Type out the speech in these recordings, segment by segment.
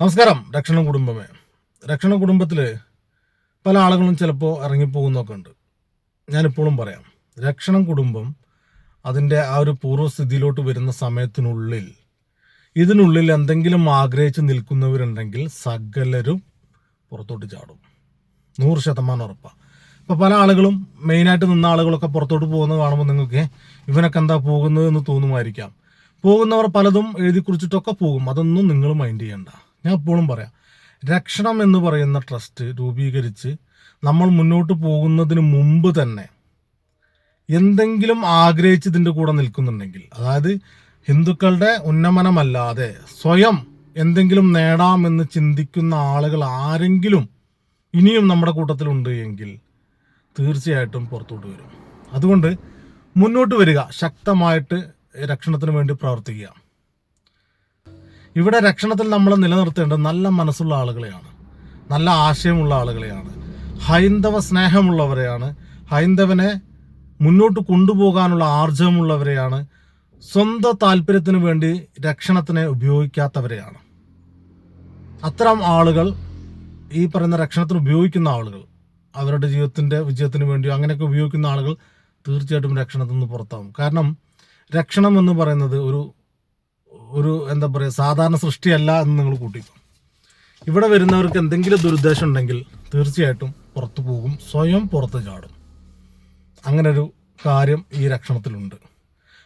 നമസ്കാരം. രക്ഷണ കുടുംബമേ. രക്ഷണ കുടുംബത്തിൽ പല ആളുകളും ചിലപ്പോൾ ഇറങ്ങിപ്പോകുന്നൊക്കെ ഉണ്ട്. ഞാനിപ്പോഴും പറയാം. രക്ഷണം കുടുംബം അതിന്റെ ആ ഒരു പൂർവസ്ഥിതിയിലോട്ട് വരുന്ന സമയത്തിനുള്ളിൽ ഇതിനുള്ളിൽ എന്തെങ്കിലും ആഗ്രഹിച്ച് നിൽക്കുന്നവരുണ്ടെങ്കിൽ സകലരും പുറത്തോട്ട് ചാടും. നൂറ് ശതമാനം ഉറപ്പാണ് ഇപ്പോൾ പല ആളുകളും മെയിനായിട്ട് നിന്ന ആളുകളൊക്കെ പുറത്തോട്ട് പോകുന്നത് കാണുമ്പോൾ നിങ്ങൾക്ക് ഇവനൊക്കെ എന്താ പോകുന്നത് എന്ന് തോന്നുമായിരിക്കാം. പോകുന്നവർ പലതും എഴുതി കുറിച്ചിട്ടൊക്കെ പോകും. അതൊന്നും നിങ്ങൾ മൈൻഡ് ചെയ്യണ്ട. ഞാൻ എപ്പോഴും പറയാം രക്ഷണം എന്ന് പറയുന്ന ട്രസ്റ്റ് രൂപീകരിച്ച് നമ്മൾ മുന്നോട്ട് പോകുന്നതിന് മുമ്പ് തന്നെ എന്തെങ്കിലും ആഗ്രഹിച്ച് ഇതിന്റെ കൂടെ നിൽക്കുന്നുണ്ടെങ്കിൽ അതായത് ഹിന്ദുക്കളുടെ ഉന്നമനമല്ലാതെ സ്വയം എന്തെങ്കിലും നേടാമെന്ന് ചിന്തിക്കുന്ന ആളുകൾ ആരെങ്കിലും ഇനിയും നമ്മുടെ കൂട്ടത്തിലുണ്ട് എങ്കിൽ തീർച്ചയായിട്ടും പുറത്തോട്ട് വരും. അതുകൊണ്ട് മുന്നോട്ട് വരിക ശക്തമായിട്ട് രക്ഷണത്തിന് വേണ്ടി പ്രവർത്തിക്കുക. ഇവിടെ രക്ഷണത്തിൽ നമ്മൾ നിലനിർത്തേണ്ടത് നല്ല മനസ്സുള്ള ആളുകളെയാണ്. നല്ല ആശയമുള്ള ആളുകളെയാണ്. ഹൈന്ദവ സ്നേഹമുള്ളവരെയാണ്. ഹൈന്ദവനെ മുന്നോട്ട് കൊണ്ടുപോകാനുള്ള ആർജവമുള്ളവരെയാണ്. സ്വന്തം താല്പര്യത്തിന് വേണ്ടി രക്ഷണത്തിനെ ഉപയോഗിക്കാത്തവരെയാണ്. അത്തരം ആളുകൾ ഈ പറയുന്ന രക്ഷണത്തിന് ഉപയോഗിക്കുന്ന ആളുകൾ അവരുടെ ജീവിതത്തിന്റെ വിജയത്തിന് വേണ്ടിയോ അങ്ങനെയൊക്കെ ഉപയോഗിക്കുന്ന ആളുകൾ തീർച്ചയായിട്ടും രക്ഷണത്തിൽ നിന്ന് പുറത്താവും. കാരണം രക്ഷണം എന്ന് പറയുന്നത് ഒരു ഒരു എന്താ പറയുക സാധാരണ സൃഷ്ടിയല്ല എന്ന് നിങ്ങൾ കൂട്ടിക്കും. ഇവിടെ വരുന്നവർക്ക് എന്തെങ്കിലും ദുരുദ്ദേശം ഉണ്ടെങ്കിൽ തീർച്ചയായിട്ടും പുറത്തു പോകും സ്വയം പുറത്ത് ചാടും. അങ്ങനൊരു കാര്യം ഈ രക്ഷണത്തിലുണ്ട്.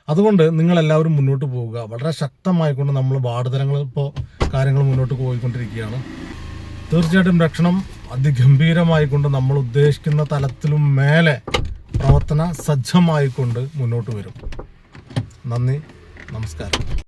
അതുകൊണ്ട് നിങ്ങളെല്ലാവരും മുന്നോട്ട് പോവുക. വളരെ ശക്തമായിക്കൊണ്ട് നമ്മൾ വാർഡതലങ്ങൾ ഇപ്പോൾ കാര്യങ്ങൾ മുന്നോട്ട് പോയിക്കൊണ്ടിരിക്കുകയാണ്. തീർച്ചയായിട്ടും രക്ഷണം അതിഗംഭീരമായിക്കൊണ്ട് നമ്മൾ ഉദ്ദേശിക്കുന്ന തലത്തിലും മേലെ പ്രവർത്തന സജ്ജമായിക്കൊണ്ട് മുന്നോട്ട് വരും. നന്ദി നമസ്കാരം.